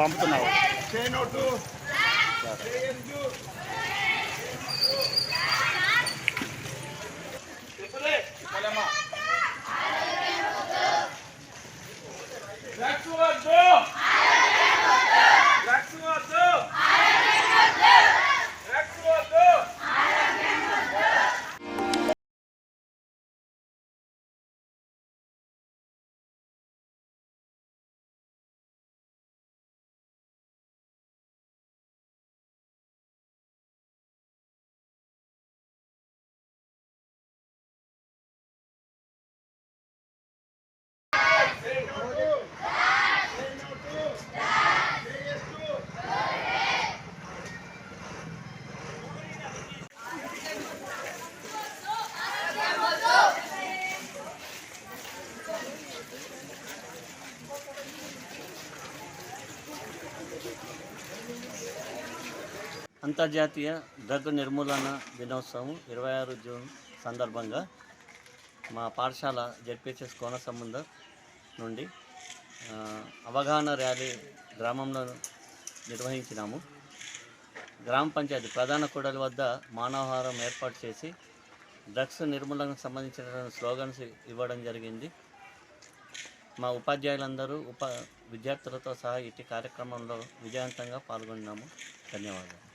పంపుతున్నావు. That's what అంతర్జాతీయ drug నిర్మూలన దినోత్సవం ఇరవై ఆరు జూన్ సందర్భంగా మా పాఠశాల జెడ్పిహెచ్ఎస్ కోన సంబంధ నుండి అవగాహన ర్యాలీ గ్రామంలో నిర్వహించినాము. గ్రామ పంచాయతీ ప్రధాన కూడలి వద్ద మానవహారం ఏర్పాటు చేసి డ్రగ్స్ నిర్మూలనకు సంబంధించిన స్లోగన్స్ ఇవ్వడం జరిగింది. మా ఉపాధ్యాయులందరూ ఉప విద్యార్థులతో సహా ఇటు కార్యక్రమంలో విజయవంతంగా పాల్గొన్నాము. ధన్యవాదాలు.